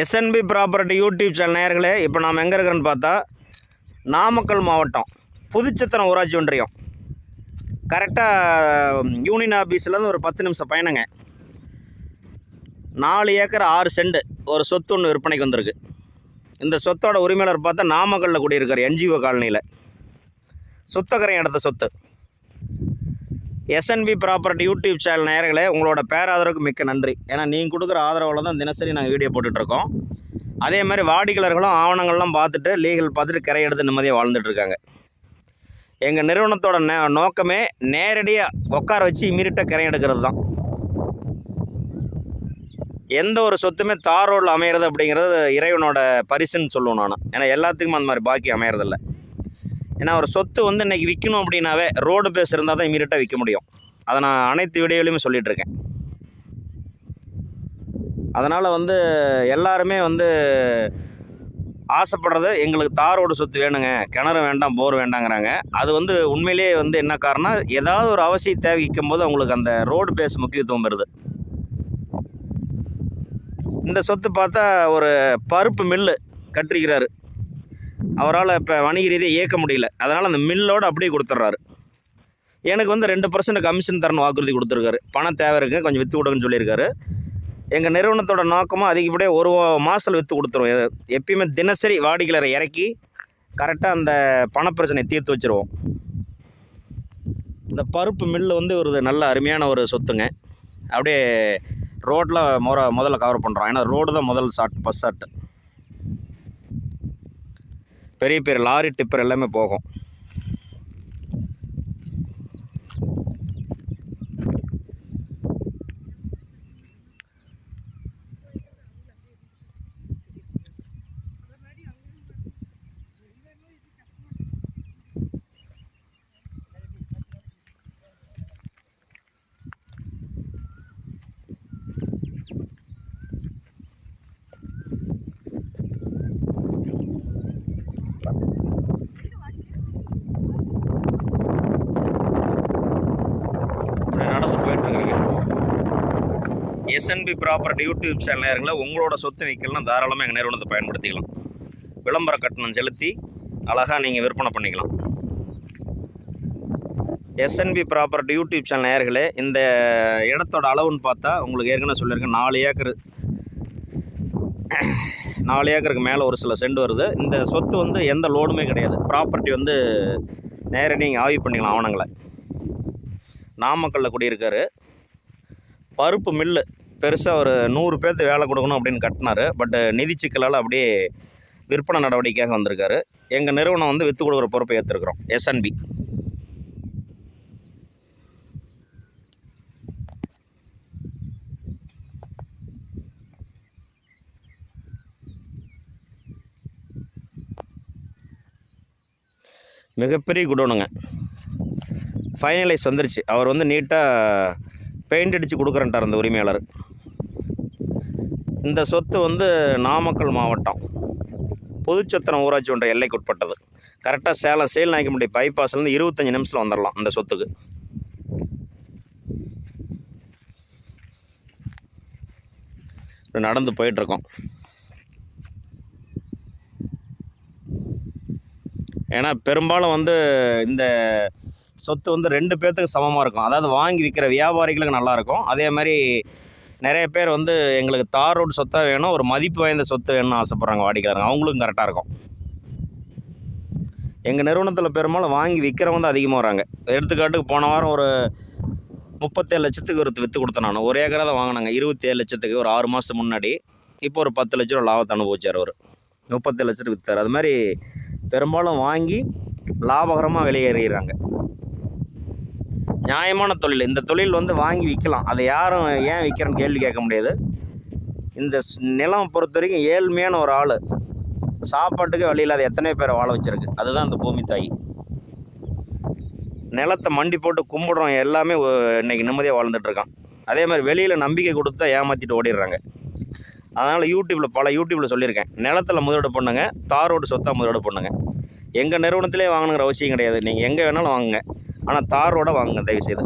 SNP property YouTube channel நேயர்களே இப்போ நாம் எங்கே இருக்கிறோன்னு பார்த்தா நாமக்கல் மாவட்டம் புதுச்சத்திரம் ஊராட்சி ஒன்றியம். கரெக்டாக யூனியன் ஆஃபீஸ்லேருந்து ஒரு பத்து நிமிஷம் பயணங்க. நாலு ஏக்கர் ஆறு செண்டு ஒரு சொத்து ஒன்று விற்பனைக்கு வந்திருக்கு. இந்த சொத்தோட உரிமையாளர் பார்த்தா நாமக்கல்லில் குடியிருக்கார் என்ஜிஓ காலனியில். சுத்தக்கரை இடத்த சொத்து. எஸ்என்பி ப்ராப்பர்ட்டி யூடியூப் சேனல் நேயர்களே உங்களோட பேராதரவுக்கு மிக்க நன்றி. ஏன்னா நீங்கள் கொடுக்குற ஆதரவில் தான் தினசரி நாங்கள் வீடியோ போட்டுட்ருக்கோம் அதே மாதிரி வாடிக்கையாளர்களும் ஆவணங்கள்லாம் பார்த்துட்டு லீகல் பார்த்துட்டு கரை எடுத்து நிம்மதியாக வாழ்ந்துட்டுருக்காங்க எங்கள் நிறுவனத்தோட நே நோக்கமே நேரடியாக உட்கார வச்சு இமீடியட்டாக கரை எடுக்கிறது தான். எந்த ஒரு சொத்துமே தார் ரோடில் அமையிறது அப்படிங்கிறது இறைவனோட பரிசுன்னு சொல்லுவேன் நான். ஏன்னா எல்லாத்துக்குமே அந்த மாதிரி பாக்கி அமையறதில்லை. ஏன்னா ஒரு சொத்து வந்து இன்றைக்கி விற்கணும் அப்படின்னாவே ரோடு பேஸ் இருந்தால் தான் இமீடியட்டாக விற்க முடியும். அதை நான் அனைத்து வீடியோலையுமே சொல்லிகிட்ருக்கேன் அதனால் வந்து எல்லாருமே வந்து ஆசைப்படுறது எங்களுக்கு தாரோடு சொத்து வேணுங்க கிணறு வேண்டாம் போர் வேண்டாங்கிறாங்க. அது வந்து உண்மையிலேயே வந்து என்ன காரணம் ஏதாவது ஒரு அவசிய தேவைக்கும் போது அவங்களுக்கு அந்த ரோடு பேஸ் முக்கியத்துவம் வருது இந்த சொத்து பார்த்தா ஒரு பருப்பு மில்லு கட்டிருக்கிறாரு. அவரால் இப்போ வணிக ரீதியாக இயக்க முடியல. அதனால் அந்த மில்லோடு அப்படியே கொடுத்துட்றாரு. எனக்கு வந்து ரெண்டு பர்சன்ட் கமிஷன் தரணும் வாக்குறுதி கொடுத்துருக்காரு. பணம் தேவை இருக்குது கொஞ்சம் விற்று கொடுங்கன்னு சொல்லியிருக்காரு. எங்கள் நிறுவனத்தோட நோக்கமாக அதிகப்படியாக ஒரு மாதத்தில் விற்று கொடுத்துருவோம் எப்பயுமே தினசரி வாடிக்கையாளரை இறக்கி கரெக்டாக அந்த பணப்பிரச்சனையை தீர்த்து வச்சுருவோம். இந்த பருப்பு மில்லு வந்து ஒரு நல்ல அருமையான ஒரு சொத்துங்க. அப்படியே ரோட்டில் முற முதல்ல கவர் பண்ணுறோம் ஏன்னா ரோடு தான் முதல் ஷாட் ஃபஸ்ட் ஷாட்டு பெரிய பெரிய லாரி டிப்பர் எல்லாமே போகும். எஸ்என்பி ப்ராப்பர்ட்டி யூடியூப் சேனல் நேரங்களில் உங்களோட சொத்து வைக்கலாம் தாராளமாக எங்கள் நிறுவனத்தை பயன்படுத்திக்கலாம். விளம்பர கட்டணம் செலுத்தி அழகாக நீங்கள் விற்பனை பண்ணிக்கலாம். எஸ்என்பி ப்ராப்பர்ட்டி யூடியூப் சேனல் நேயர்களே இந்த இடத்தோட அளவுன்னு பார்த்தா உங்களுக்கு ஏற்கனவே சொல்லியிருக்கேன் நாலு ஏக்கர். நாலு ஏக்கருக்கு மேலே ஒரு சில சென்ட் வருது. இந்த சொத்து வந்து எந்த லோனுமே கிடையாது. ப்ராப்பர்ட்டி வந்து நேரடி நீங்கள் ஆய்வு பண்ணிக்கலாம் ஆவணங்களை நாமக்கல்லில் குடியிருக்காரு. பருப்பு மில்லு பெருசாக ஒரு நூறு பேர்த்து வேலை கொடுக்கணும் அப்படின்னு கட்டினாரு. பட் நிதி சிக்கலால் அப்படியே விற்பனை நடவடிக்கையாக வந்திருக்காரு. எங்கள் நிறுவனம் வந்து விற்று கொடுக்குற பொறுப்பை ஏற்றுருக்குறோம் எஸ்என்பி மிகப்பெரிய குடோனுங்க. ஃபைனலைஸ் வந்துருச்சு. அவர் வந்து நீட்டாக பெயிண்ட் அடித்து கொடுக்குறேன்ட்டார் அந்த உரிமையாளர். இந்த சொத்து வந்து நாமக்கல் மாவட்டம். புதுச்சத்திரம் ஊராட்சி ஒன்றை எல்லைக்கு உட்பட்டது. கரெக்டாக சேலம் சேல் நாய்க்கமுடி பைபாஸ்லேருந்து இருபத்தஞ்சி நிமிஷத்தில் வந்துடலாம் அந்த சொத்துக்கு. நடந்து போயிட்டுருக்கோம் ஏன்னா பெரும்பாலும் வந்து இந்த சொத்து வந்து ரெண்டு பேர்த்துக்கு சமமாக இருக்கும். அதாவது வாங்கி விற்கிற வியாபாரிகளுக்கு நல்லாயிருக்கும் அதே மாதிரி நிறைய பேர் வந்து எங்களுக்கு தார் ரோடு சொத்தாக வேணும் ஒரு மதிப்பு வாய்ந்த சொத்து வேணும்னு ஆசைப்பட்றாங்க வாடிக்கையாளங்க அவங்களுக்கும் கரெக்டாக இருக்கும். எங்கள் நிறுவனத்தில் பெரும்பாலும் வாங்கி விற்கிறவங்க தான் அதிகமாக வராங்க. எடுத்துக்காட்டுக்கு போன வாரம் ஒரு முப்பத்தேழு லட்சத்துக்கு ஒரு விற்று கொடுத்தேன் நான். ஒரு ஏக்கராக தான் வாங்கினாங்க. இருபத்தேழு லட்சத்துக்கு ஒரு ஆறு மாதத்துக்கு முன்னாடி. இப்போ ஒரு பத்து லட்ச ரூபா லாபத்தை அனுபவிச்சார் அவர். முப்பத்தேழு லட்சத்துக்கு விற்றார் அது மாதிரி பெரும்பாலும் வாங்கி லாபகரமாக வெளியேறுகிறாங்க நியாயமான தொழில். இந்த தொழில் வந்து வாங்கி விற்கலாம். அதை யாரும் ஏன் விற்கிறேன்னு கேள்வி கேட்க முடியாது. இந்த ஸ் நிலம் பொறுத்த வரைக்கும் ஏழ்மையான ஒரு ஆள். சாப்பாட்டுக்கு வழியில்லாத இல்லாத எத்தனையோ பேரை வாழ வச்சுருக்கு. அதுதான் அந்த பூமி தாய். நிலத்தை மண்டி போட்டு கும்பிடுறோம் எல்லாமே இன்றைக்கி இன்னைக்கு நிம்மதியாக வாழ்ந்துட்டுருக்கான் அதே மாதிரி வெளியில் நம்பிக்கை கொடுத்தா ஏமாற்றிட்டு ஓடிடுறாங்க. அதனால் யூடியூப்பில் பல யூடியூப்பில் சொல்லியிருக்கேன். நிலத்தில் முதலீடு பண்ணுங்க தாரோடு சொத்தாக முதலீடு பண்ணுங்க. எங்கள் நிறுவனத்திலே வாங்கணுங்கிற அவசியம் கிடையாது. நீங்கள் எங்கே வேணாலும் வாங்குங்க. ஆனால் தாரோட வாங்குங்க தயவுசெய்து.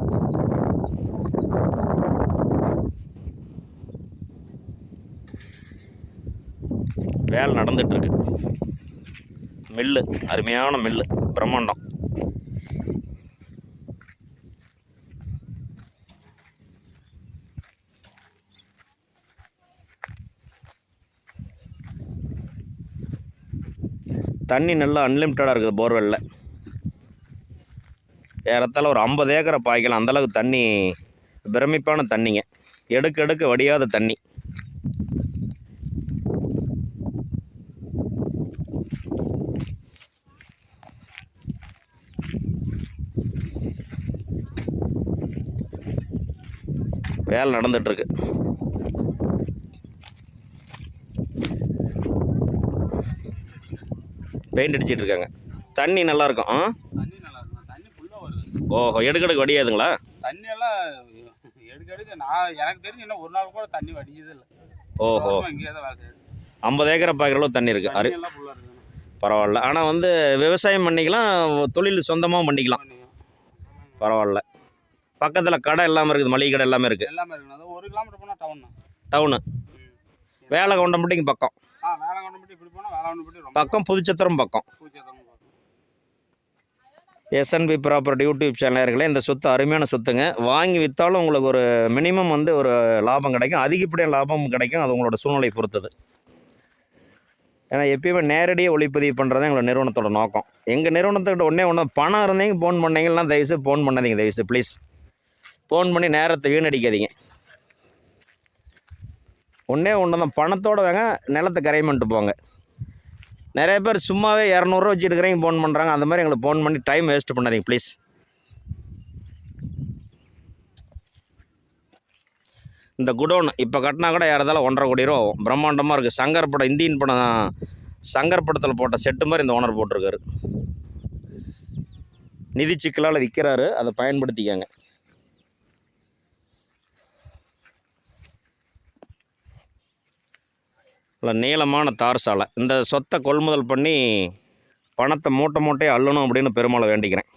வேலை நடந்துகிட்ருக்கு மில்லு அருமையான மில்லு பிரம்மாண்டம். தண்ணி நல்லா அன்லிமிட்டடாக இருக்குது போர்வெல்லில் ஏறத்தால் ஒரு ஐம்பது ஏக்கரை பாய்க்கலாம் அந்தளவுக்கு தண்ணி பிரமிப்பான தண்ணிங்க. எடுக்க எடுக்க வடியாத தண்ணி. வேலை நடந்துகிட்ருக்கு பெயிண்ட் அடிச்சிட்டு இருக்காங்க. தண்ணி நல்லா இருக்கும் ஆ? தண்ணி நல்லா இருக்கும் தண்ணி ஃபுல்லாக வருது. ஓஹோ எடுக்கடுக்கு வடியாதுங்களா? தண்ணி எல்லாம் எடுக்க எடுக்க நான் எனக்கு தெரிஞ்சு இன்னும் ஒரு நாள் கூட தண்ணி வடிஞ்சது இல்லை ஓஹோ இங்கேயே தான் வேலை ஐம்பது ஏக்கரை பாய்க்கிற அளவு தண்ணி இருக்குது அரு பரவாயில்ல. ஆனால் வந்து விவசாயம் பண்ணிக்கலாம் தொழில் சொந்தமாகவும் பண்ணிக்கலாம். பரவாயில்ல. பக்கத்தில் கடை எல்லாமே இருக்குது மளிகை கடை எல்லாமே இருக்குது எல்லாமே இருக்குது ஒரு கிலோமீட்டர் போனால் டவுன் டவுனு வேலை கொண்டம்பட்டிங்க பக்கம் பக்கம். புதுச்சத்திரம் பக்கம். எஸ்என்பி ப்ராப்பர்ட்டி யூடியூப் சேனலர்களே இந்த சொத்து அருமையான சொத்துங்க. வாங்கி விற்றாலும் உங்களுக்கு ஒரு மினிமம் வந்து ஒரு லாபம் கிடைக்கும். அதிகப்படியான லாபம் கிடைக்கும். அது உங்களோட சூழ்நிலை பொறுத்தது. ஏன்னா எப்பயுமே நேரடியாக ஒளிப்பதிவு பண்ணுறது எங்களோட நிறுவனத்தோட நோக்கம். எங்கள் நிறுவனத்துக்கிட்ட ஒன்றே ஒன்று பணம் இருந்தீங்க ஃபோன் பண்ணீங்கன்னா தயவுசெய்து ஃபோன் பண்ணாதீங்க தயவுசெய்து ப்ளீஸ் ஃபோன் பண்ணி நேரத்தை வீணடிக்காதீங்க. ஒன்றே ஒன்று தான் பணத்தோடு வாங்க நிலத்தை கரையமெண்ட்டு போங்க. நிறைய பேர் சும்மாவே இரநூறுவா வச்சுருக்கிறீங்க ஃபோன் பண்ணுறாங்க அந்த மாதிரி எங்களுக்கு ஃபோன் பண்ணி டைம் வேஸ்ட் பண்ணாதீங்க ப்ளீஸ் இந்த குடோன் இப்போ கட்டினா கூட யாரதால ஒன்றரை கோடி ரூபா ஆகும். பிரம்மாண்டமாக இருக்குது சங்கர் படம் இந்தியன் படம் சங்கர் படத்தில் போட்ட செட்டு மாதிரி இந்த ஓனர் போட்டிருக்காரு. நிதி சிக்கலால் விற்கிறாரு அதை பயன்படுத்திக்கங்க. நல்ல நீளமான தார் சாலை. இந்த சொத்தை கொள்முதல் பண்ணி பணத்தை மூட்டை மூட்டையை அள்ளணும் அப்படின்னு பெருமாளை வேண்டிக்கிறேன்.